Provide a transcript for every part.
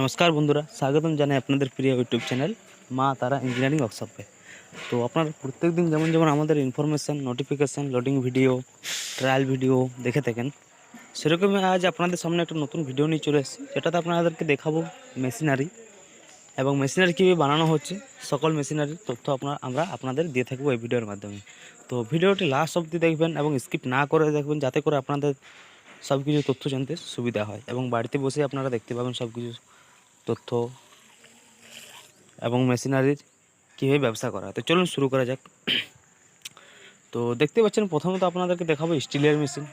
নমস্কার বন্ধুরা, স্বাগতম জানাই আপনাদের প্রিয় ইউটিউব চ্যানেল মা তারা ইঞ্জিনিয়ারিং ওয়ার্কশপে তো আপনারা প্রত্যেক দিন যেমন যেমন আমাদের information notification loading video trial video দেখে থাকেন, সেরকমই আজ আপনাদের সামনে একটা নতুন ভিডিও নিয়ে চলে এসেছি, যেটাতে আপনাদেরকে দেখাবো মেশিনারি এবং মেশিনারি কীভাবে বানানো হচ্ছে, সকল মেশিনারির তথ্য আপনার, আমরা আপনাদের দিয়ে থাকব এই ভিডিওর মাধ্যমে। তো ভিডিওটি লাস্ট অবধি দেখবেন এবং স্কিপ না করে দেখবেন, যাতে করে আপনাদের সব কিছু তথ্য জানতে সুবিধা হয় এবং বাড়িতে বসে আপনারা দেখতে পাবেন সব কিছু তথ্য এবং মেশিনারির কীভাবে ব্যবসা করা তো চলুন শুরু করা যাক। তো দেখতে পাচ্ছেন, প্রথমত আপনাদেরকে দেখাবো স্টিলের মেশিন।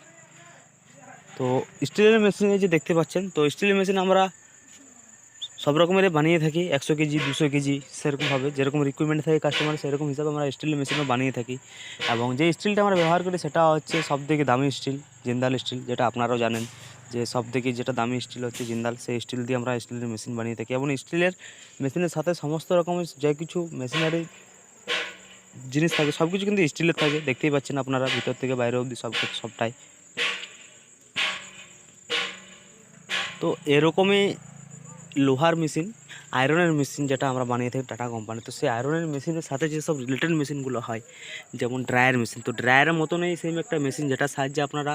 তো স্টিলের মেশিনে যে দেখতে পাচ্ছেন, তো স্টিলের মেশিন আমরা সব রকমের বানিয়ে থাকি, একশো কেজি, দুশো কেজি সেরকমভাবে যেরকম রিকুইপমেন্ট থাকে কাস্টমার সেরকম হিসাবে আমরা স্টিলের মেশিনও বানিয়ে থাকি। এবং যে স্টিলটা আমরা ব্যবহার করি, সেটা হচ্ছে সব থেকে দামি স্টিল, জিন্দাল স্টিল, যেটা আপনারাও জানেন। যে সব থেকে যেটা দামি স্টিল হচ্ছে জিন্দাল, সেই স্টিল দিয়ে আমরা স্টিলের মেশিন বানিয়ে থাকি। এবং স্টিলের মেশিনের সাথে সমস্ত রকমের যে কিছু মেশিনারি জিনিস থাকে সব কিছু কিন্তু স্টিলের থাকে। দেখতেই পাচ্ছেন আপনারা ভিতর থেকে বাইরে অবধি সব সবটাই। তো এরকমই লোহার মেশিন আয়রনের মেশিন যেটা আমরা বানিয়ে থাকি টাটা কোম্পানি তো, সেই আয়রনের মেশিনের সাথে যেসব রিলেটেড মেশিনগুলো হয়, যেমন ড্রায়ার মেশিন তো ড্রায়ারের মতনই সেম একটা মেশিন যেটা সাহায্যে আপনারা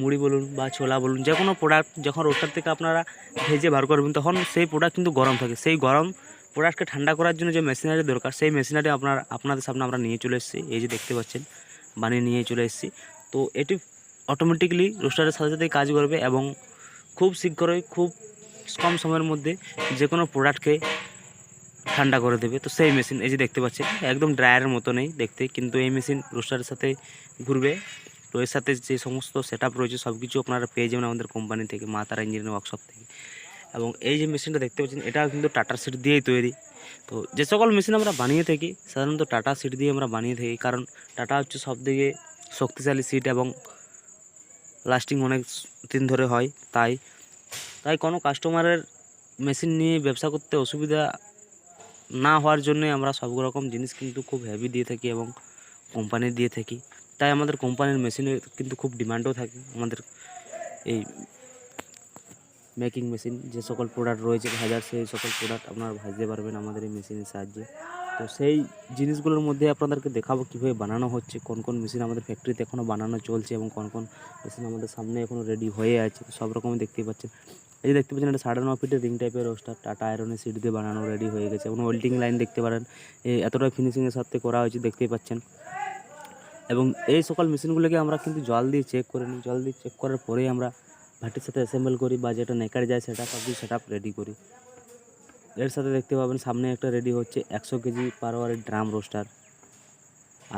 মুড়ি বলুন বা ছোলা বলুন যে কোনো প্রোডাক্ট যখন রোস্টার থেকে আপনারা ভেজে বার করবেন, তখন সেই প্রোডাক্ট কিন্তু গরম থাকে। সেই গরম প্রোডাক্টকে ঠান্ডা করার জন্য যে মেশিনারি দরকার, সেই মেশিনারি আপনার, আপনাদের সামনে আমরা নিয়ে চলে এসেছি। এই যে দেখতে পাচ্ছেন, বানিয়ে নিয়ে চলে এসেছি। তো এটি অটোমেটিকলি রোস্টারের সাথে সাথেই কাজ করবে এবং খুব শীঘ্রই খুব কম সময়ের মধ্যে যে কোনো প্রোডাক্টকে ঠান্ডা করে দেবে। তো সেই মেশিন এই যে দেখতে পাচ্ছেন, একদম ড্রায়ারের মতো নেই দেখতে, কিন্তু এই মেশিন রোস্টারের সাথে ঘুরবে। তো এর সাথে যে সমস্ত সেট আপ রয়েছে সব কিছু আপনারা পেয়ে যাবেন আমাদের কোম্পানি থেকে, মা তারা ইঞ্জিনিয়ারিং ওয়ার্কশপ থেকে। এবং এই যে মেশিনটা দেখতে পাচ্ছেন, এটাও কিন্তু টাটা সিট দিয়েই তৈরি। তো যে সকল মেশিন আমরা বানিয়ে থাকি, সাধারণত টাটা সিট দিয়ে আমরা বানিয়ে থাকি, কারণ টাটা হচ্ছে সব থেকে শক্তিশালী সিট এবং লাস্টিং অনেক দিন ধরে হয়, তাই তাই কোনো কাস্টমারের মেশিন নিয়ে ব্যবসা করতে অসুবিধা না হওয়ার জন্যই আমরা সব রকম জিনিস কিন্তু খুব হেভি দিয়ে থাকি এবং কোম্পানি দিয়ে থাকি। তাই আমাদের কোম্পানির মেশিনের কিন্তু খুব ডিমান্ডও থাকে। আমাদের এই মেকিং মেশিন যে সকল প্রোডাক্ট রয়েছে, ভাজার সেই সকল প্রোডাক্ট আপনারা ভাজতে পারবেন আমাদের এই মেশিনের সাহায্যে। তো সেই জিনিসগুলোর মধ্যে আপনাদেরকে দেখাবো কীভাবে বানানো হচ্ছে, কোন কোন মেশিন আমাদের ফ্যাক্টরিতে এখনও বানানো চলছে এবং কোন কোন মেশিন আমাদের সামনে এখনও রেডি হয়ে আছে। সব রকমই দেখতেই পাচ্ছেন। এই দেখতে পাচ্ছেন একটা সাড়ে ন ফিটের রিং টাইপের রোস্টার টাটা আয়রনের সিট দিয়ে বানানো রেডি হয়ে গেছে। এবং ওয়েল্ডিং লাইন দেখতে পারেন এতটা ফিনিশিংয়ের সাথে করা হয়েছে, দেখতেই পাচ্ছেন। এবং এই সকল মেশিনগুলোকে আমরা কিন্তু জল দিয়ে চেক করে নিই। জল দিয়ে চেক করার পরেই আমরা ভাটির সাথে অ্যাসেম্বল করি বা যেটা নেকার যায় সেটা, সব কিছু সেট রেডি করি। এর সাথে দেখতে পাবেন, সামনে একটা রেডি হচ্ছে একশো কেজি পার আওয়ারের ড্রাম রোস্টার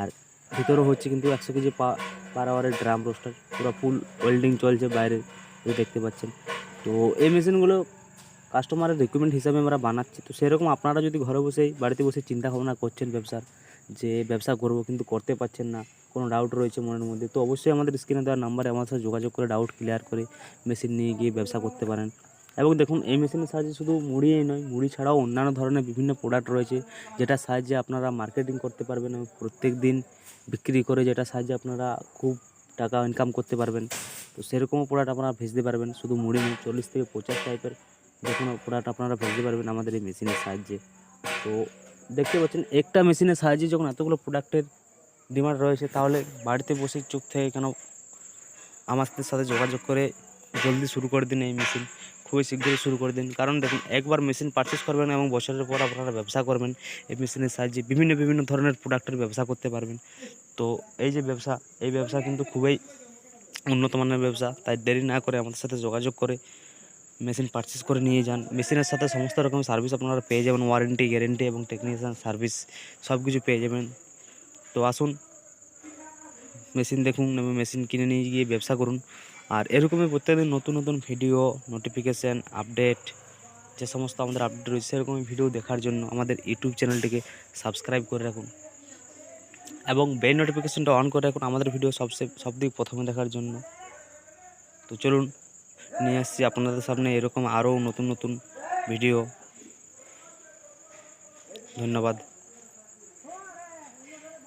আর ভিতরেও হচ্ছে কিন্তু একশো কেজি পার আওয়ারের ড্রাম রোস্টার পুরো ফুল ওয়েল্ডিং চলছে বাইরে দেখতে পাচ্ছেন। তো এই মেশিনগুলো কাস্টমারের রিকোয়ারমেন্ট হিসাবে আমরা বানাচ্ছি। তো সেরকম আপনারা যদি ঘরে বসেই, বাড়িতে বসে চিন্তা ভাবনা করছেন ব্যবসার, যে ব্যবসা করব কিন্তু করতে পারছেন না, কোনো ডাউট রয়েছে মনের মধ্যে, তো অবশ্যই আমাদের স্ক্রিনে দেওয়ার নাম্বারে আমার সাথে যোগাযোগ করে ডাউট ক্লিয়ার করে মেশিন নিয়ে গিয়ে ব্যবসা করতে পারেন। এবং দেখুন, এই মেশিনের সাহায্যে শুধু মুড়িই নয়, মুড়ি ছাড়াও অন্যান্য ধরনের বিভিন্ন প্রোডাক্ট রয়েছে, যেটার সাহায্যে আপনারা মার্কেটিং করতে পারবেন এবং প্রত্যেক দিন বিক্রি করে যেটার সাহায্যে আপনারা খুব টাকা ইনকাম করতে পারবেন। তো সেরকমও প্রোডাক্ট আপনারা ভেজতে পারবেন। শুধু মুড়ি নয় চল্লিশ থেকে পঁচাশ টাইপের যে কোনো প্রোডাক্ট আপনারা ভেজতে পারবেন আমাদের এই মেশিনের সাহায্যে। তো দেখতে পাচ্ছেন, একটা মেশিনের সাহায্যে যখন এতগুলো প্রোডাক্টের ডিমান্ড রয়েছে, তাহলে বাড়িতে বসে চুপ থেকে কেন আমাদের সাথে যোগাযোগ করে জলদি শুরু করে দিন এই মেশিন খুবই শীঘ্রই শুরু করে দিন। কারণ দেখুন, একবার মেশিন পারচেস করবেন এবং বছরের পর আপনারা ব্যবসা করবেন, এই মেশিনের সাহায্যে বিভিন্ন বিভিন্ন ধরনের প্রোডাক্টের ব্যবসা করতে পারবেন। তো এই যে ব্যবসা, এই ব্যবসা কিন্তু খুবই উন্নত মানের ব্যবসা, তাই দেরি না করে আমাদের সাথে যোগাযোগ করে মেশিন পারচেস করে নিয়ে যান। মেশিনের সাথে সমস্ত রকম সার্ভিস আপনারা পেয়ে যাবেন ওয়ারেন্টি গ্যারেন্টি এবং টেকনিশিয়ান সার্ভিস সব কিছু পেয়ে যাবেন। তো আসুন, মেশিন দেখুন, এবং মেশিন কিনে নিয়ে গিয়ে ব্যবসা করুন। আর এরকমই প্রত্যেকদিন নতুন নতুন ভিডিও নোটিফিকেশান আপডেট যে সমস্ত আমাদের আপডেট রয়েছে, সেরকমই ভিডিও দেখার জন্য আমাদের ইউটিউব চ্যানেলটিকে সাবস্ক্রাইব করে রাখুন। এবং বেল নোটিফিকেশানটা অন করে রাখুন আমাদের ভিডিও সব দিক প্রথমে দেখার জন্য। তো চলুন, নিয়ে আসছি আপনাদের সামনে এরকম আরও নতুন নতুন ভিডিও। ধন্যবাদ।